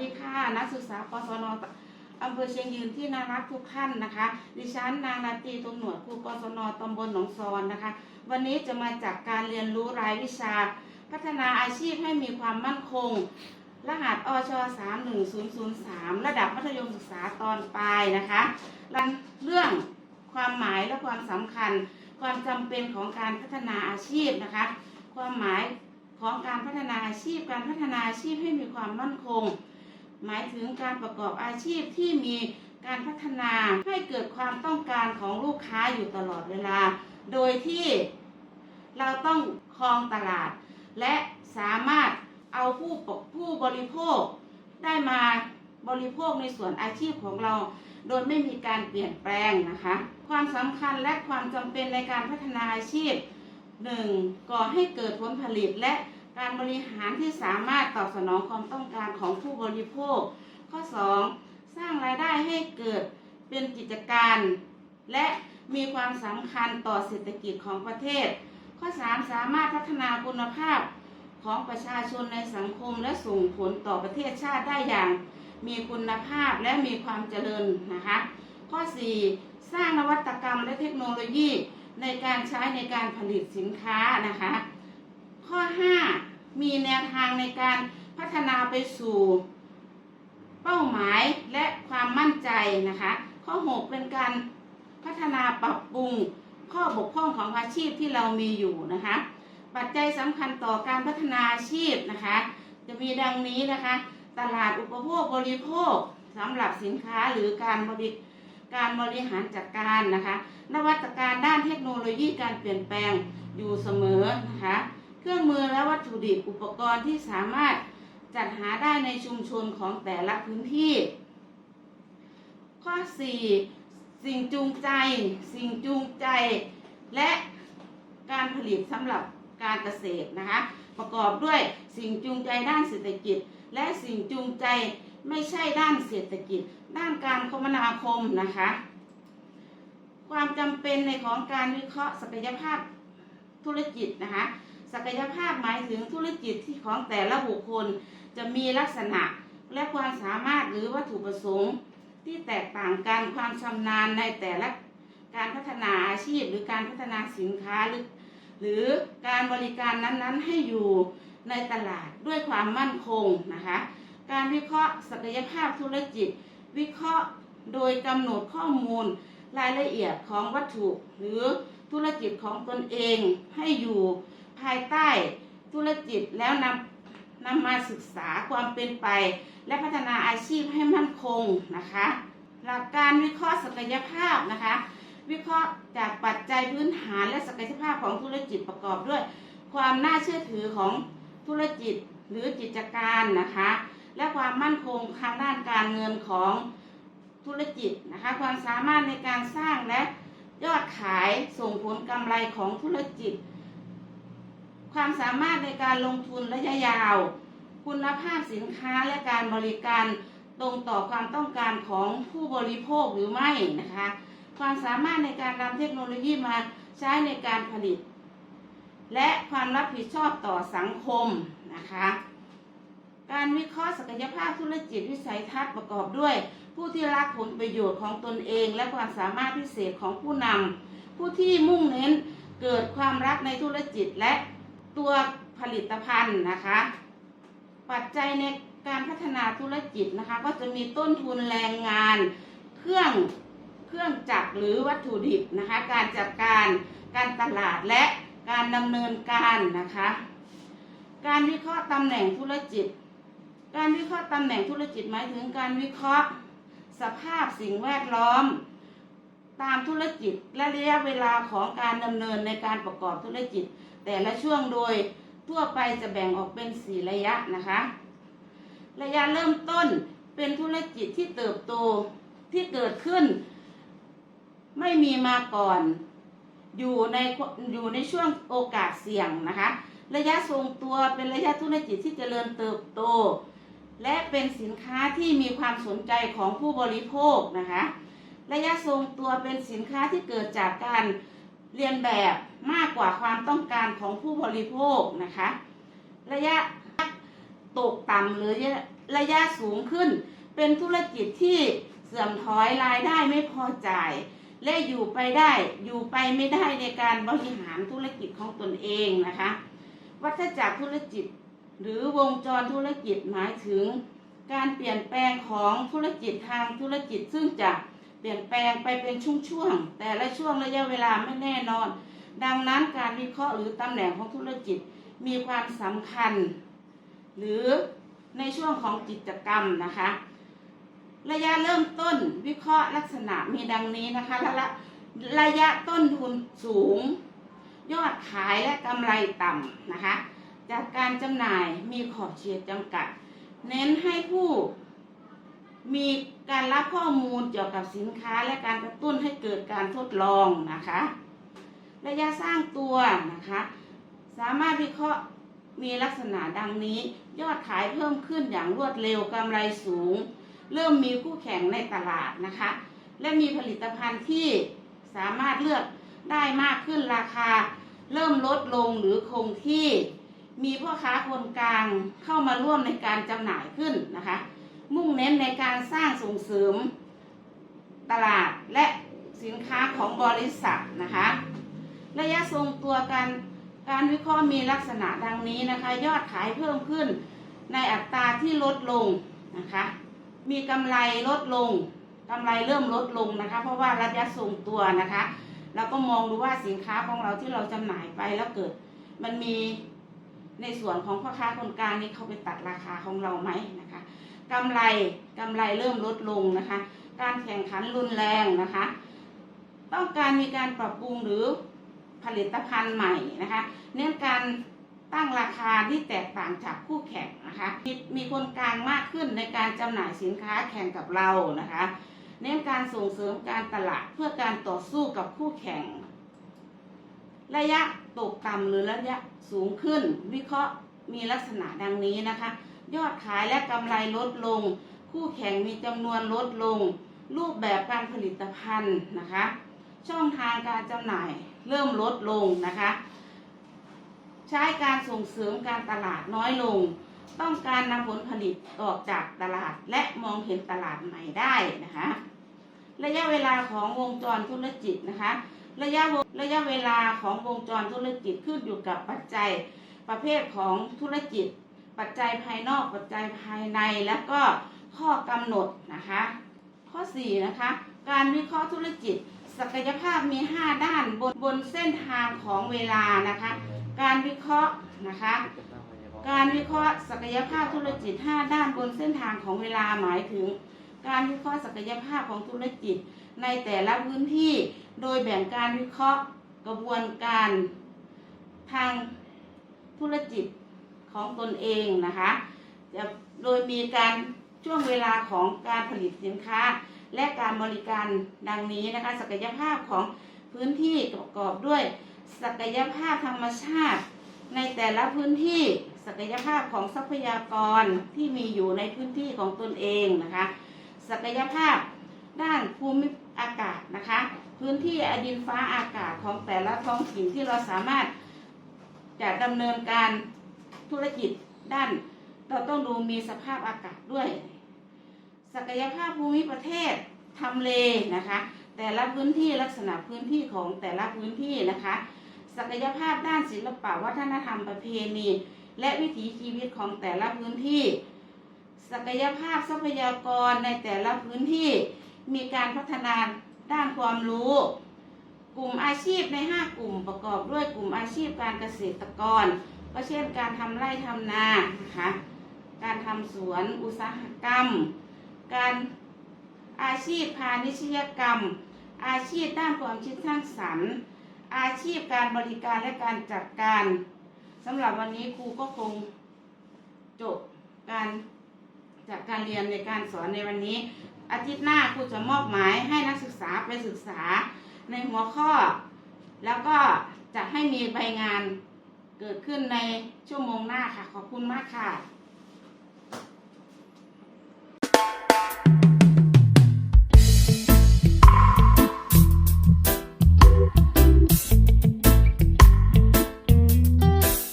ดีค่ะนักศึกษาปศนอำเภอเชียงยืนที่น่ารักทุกท่านนะคะ ดิฉันนางนาตีตรงหนวดครูกศนตำบลหนองซอนนะคะ วันนี้จะมาจากการเรียนรู้รายวิชา พัฒนาอาชีพให้มีความมั่นคง รหัสอช31003 ระดับมัธยมศึกษาตอนปลายนะคะรันเรื่องความหมายและความสำคัญ ความจำเป็นของการพัฒนาอาชีพนะคะ ความหมายของการพัฒนาอาชีพ การพัฒนาอาชีพให้มีความมั่นคง หมายถึงการประกอบอาชีพที่มีการพัฒนาให้เกิดความต้องการของลูกค้าอยู่ตลอดเวลา โดยที่เราต้องครองตลาด และสามารถเอาผู้ปกผู้บริโภค ได้มาบริโภคในส่วนอาชีพของเรา โดยไม่มีการเปลี่ยนแปลงนะคะ ความสำคัญและความจำเป็นในการพัฒนาอาชีพ 1. ก่อให้เกิดผลผลิตและ การบริหารที่สามารถตอบสนองความต้องการของผู้บริโภค ข้อ 2. สร้างรายได้ให้เกิดเป็นกิจการ และมีความสำคัญต่อเศรษฐกิจของประเทศ ข้อ 3. สามารถพัฒนาคุณภาพของประชาชนในสังคมและส่งผลต่อประเทศชาติได้อย่าง มีคุณภาพและมีความเจริญนะคะ ข้อ 4. สร้างนวัตกรรมและเทคโนโลยีในการใช้ในการผลิตสินค้านะคะ ข้อ 5 มีแนวทางในการพัฒนาไปสู่ เป้าหมายและความมั่นใจนะคะ ข้อ 6 เป็นการพัฒนาปรับปรุงข้อบกพร่องของอาชีพที่เรามีอยู่นะคะ ปัจจัยสำคัญต่อการพัฒนาอาชีพนะคะ จะมีดังนี้นะคะ ตลาดอุปโภคบริโภคสำหรับสินค้าหรือการบริการบริหารจัดการนะคะ นวัตการด้านเทคโนโลยีการเปลี่ยนแปลงอยู่เสมอนะคะ เครื่องมือและวัตถุดิบอุปกรณ์ที่สามารถจัดหาได้ในชุมชนของแต่ละพื้นที่ ข้อ 4 สิ่งจูงใจ สิ่งจูงใจ และการผลิตสำหรับการเกษตรนะคะ ประกอบด้วยสิ่งจูงใจด้านเศรษฐกิจ และสิ่งจูงใจไม่ใช่ด้านเศรษฐกิจ ด้านการคมนาคมนะคะ ความจำเป็นในของการวิเคราะห์ศักยภาพธุรกิจนะคะ ศักยภาพหมายถึงธุรกิจที่ของแต่ละบุคคลจะมีลักษณะและความสามารถหรือวัตถุประสงค์ ที่แตกต่างกันความชำนาญในแต่ละการพัฒนาอาชีพ หรือการพัฒนาสินค้าหรือหรือการบริการนั้นๆ ให้อยู่ในตลาดด้วยความมั่นคงนะคะ การวิเคราะห์ศักยภาพธุรกิจ วิเคราะห์โดยกำหนดข้อมูลรายละเอียดของวัตถุ หรือธุรกิจของตนเองให้อยู่ ภายใต้ธุรกิจแล้วนำนำมาศึกษาความเป็นไป และพัฒนาอาชีพให้มั่นคงนะคะ หลักการวิเคราะห์ศักยภาพนะคะ วิเคราะห์จากปัจจัยพื้นฐานและศักยภาพของธุรกิจประกอบด้วย ความน่าเชื่อถือของธุรกิจหรือกิจการนะคะ และความมั่นคงทางด้านการเงินของธุรกิจนะคะ ความสามารถในการสร้างและยอดขายส่งผลกำไรของธุรกิจ ความสามารถในการลงทุนระยะยาว คุณภาพสินค้าและการบริการตรงต่อความต้องการของผู้บริโภคหรือไม่นะคะ ความสามารถในการนำเทคโนโลยีมาใช้ในการผลิต และความรับผิดชอบต่อสังคมนะคะ การวิเคราะห์ศักยภาพธุรกิจวิสัยทัศน์ประกอบด้วย ผู้ที่รักผลประโยชน์ของตนเอง และความสามารถพิเศษของผู้นำผู้ที่มุ่งเน้นเกิดความรักในธุรกิจและ ตัวผลิตภัณฑ์นะคะ ปัจจัยในการพัฒนาธุรกิจนะคะ ก็จะมีต้นทุนแรงงาน เครื่องเครื่องจักรหรือวัตถุดิบนะคะ การจัดการการตลาดและการดำเนินการนะคะ การวิเคราะห์ตำแหน่งธุรกิจ การวิเคราะห์ตำแหน่งธุรกิจหมายถึงการวิเคราะห์ สภาพสิ่งแวดล้อม ตามธุรกิจและระยะเวลาของการดำเนินในการประกอบธุรกิจ แต่ละช่วงโดยทั่วไปจะแบ่งออกเป็น4ระยะนะคะ ระยะเริ่มต้นเป็นธุรกิจที่เติบโตที่เกิดขึ้น ไม่มีมาก่อน อยู่ในอยู่ในช่วงโอกาสเสี่ยงนะคะ ระยะทรงตัวเป็นระยะธุรกิจที่เจริญเติบโต และเป็นสินค้าที่มีความสนใจของผู้บริโภคนะคะ ระยะทรงตัวเป็นสินค้าที่เกิดจากการเรียนแบบมากกว่าความต้องการของผู้บริโภคนะคะ ระยะตกต่ำหรือระยะสูงขึ้น เป็นธุรกิจที่เสื่อมถอยรายได้ไม่พอจ่าย และอยู่ไปได้อยู่ไปไม่ได้ในการบริหารธุรกิจของตนเองนะคะ วัฏจักรธุรกิจหรือวงจรธุรกิจหมายถึง การเปลี่ยนแปลงของธุรกิจทางธุรกิจซึ่งจะ เปลี่ยนแปลงไปเป็นช่วงๆ แต่ละช่วงระยะเวลาไม่แน่นอน ดังนั้นการวิเคราะห์หรือตำแหน่งของธุรกิจมีความสำคัญ หรือในช่วงของกิจกรรมนะคะ ระยะเริ่มต้นวิเคราะห์ลักษณะมีดังนี้นะคะระยะระยะต้นทุนสูง ยอดขายและกำไรต่ำนะคะ จากการจำหน่ายมีขอบเขตจำกัด เน้นให้ผู้ มีการรับข้อมูลเกี่ยวกับสินค้าและการกระตุ้นให้เกิดการทดลองนะคะ ระยะสร้างตัวนะคะ สามารถวิเคราะห์มีลักษณะดังนี้ ยอดขายเพิ่มขึ้นอย่างรวดเร็วกำไรสูง เริ่มมีคู่แข่งในตลาดนะคะ และมีผลิตภัณฑ์ที่สามารถเลือกได้มากขึ้นราคา เริ่มลดลงหรือคงที่ มีพ่อค้าคนกลางเข้ามาร่วมในการจำหน่ายขึ้นนะคะ มุ่งเน้นในการสร้างส่งเสริมตลาดและสินค้าของบริษัทนะคะ ระยะทรงตัวการการวิเคราะห์มีลักษณะดังนี้นะคะ ยอดขายเพิ่มขึ้นในอัตราที่ลดลงนะคะ มีกำไรลดลงกำไรเริ่มลดลงนะคะ เพราะว่าระยะทรงตัวนะคะเราก็มองดูว่าสินค้าของเราที่เราจำหน่ายไปแล้วเกิด มันมีในส่วนของพ่อค้าคนกลางนี่เขาไปตัดราคาของเราไหมนะคะ กำไรกำไรเริ่มลดลงนะคะ การแข่งขันรุนแรงนะคะ ต้องการมีการปรับปรุงหรือผลิตภัณฑ์ใหม่นะคะ เน้นการตั้งราคาที่แตกต่างจากคู่แข่งนะคะมีมีคนกลางมากขึ้นในการจำหน่ายสินค้าแข่งกับเรานะคะ เน้นการส่งเสริมการตลาดเพื่อการต่อสู้กับคู่แข่ง ระยะตกต่ำหรือระยะสูงขึ้น วิเคราะห์มีลักษณะดังนี้นะคะ ยอดขายและกำไรลดลง คู่แข่งมีจำนวนลดลง รูปแบบการผลิตภัณฑ์นะคะ ช่องทางการจำหน่ายเริ่มลดลงนะคะ ใช้การส่งเสริมการตลาดน้อยลง ต้องการนำผลผลิตออกจากตลาดและมองเห็นตลาดใหม่ได้นะคะระยะเวลาของวงจรธุรกิจนะคะ ระยะวงระยะเวลาของวงจรธุรกิจขึ้นอยู่กับปัจจัยประเภทของธุรกิจ ปัจจัยภายนอกปัจจัยภายในแล้วก็ข้อกำหนดนะคะ ข้อ4นะคะการวิเคราะห์ธุรกิจ ศักยภาพมี 5 ด้านบนบนเส้นทางของเวลานะคะ การวิเคราะห์นะคะการวิเคราะห์ศักยภาพธุรกิจ 5 ด้านบนเส้นทางของเวลาหมายถึง การวิเคราะห์ศักยภาพของธุรกิจ ในแต่ละพื้นที่ โดยแบ่งการวิเคราะห์กระบวนการทางธุรกิจ ของตนเองนะคะจะโดยมีการช่วงเวลาของการผลิตสินค้า และการบริการดังนี้นะคะ ศักยภาพของพื้นที่ประกอบด้วย ศักยภาพธรรมชาติ ในแต่ละพื้นที่ศักยภาพของทรัพยากรที่มีอยู่ในพื้นที่ของตนเองนะคะ ศักยภาพด้านภูมิอากาศนะคะ พื้นที่อดินฟ้าอากาศของแต่ละท้องถิ่นที่เราสามารถจะดำเนินการ ธุรกิจด้าน เราต้องดูมีสภาพอากาศด้วย ศักยภาพภูมิประเทศทำเลนะคะ แต่ละพื้นที่ลักษณะพื้นที่ของแต่ละพื้นที่นะคะ ศักยภาพด้านศิลปะวัฒนธรรมประเพณี และวิถีชีวิตของแต่ละพื้นที่ ศักยภาพทรัพยากรในแต่ละพื้นที่ มีการพัฒนาด้านความรู้กลุ่มอาชีพใน 5 กลุ่มประกอบด้วยกลุ่มอาชีพการเกษตรกร ก็เช่นการทำไร่ทำนานะคะการทำสวนอุตสาหกรรม การอาชีพพาณิชยกรรม อาชีพด้านความคิดสร้างสรรค์ อาชีพการบริการและการจัดการสำหรับวันนี้ครูก็คงจบการจากการเรียนในการสอนในวันนี้ อาทิตย์หน้าครูจะมอบหมายให้นักศึกษาไปศึกษาในหัวข้อ แล้วก็จะให้มีใบงาน เกิดขึ้นในชั่วโมงหน้าค่ะ ขอบคุณมากค่ะ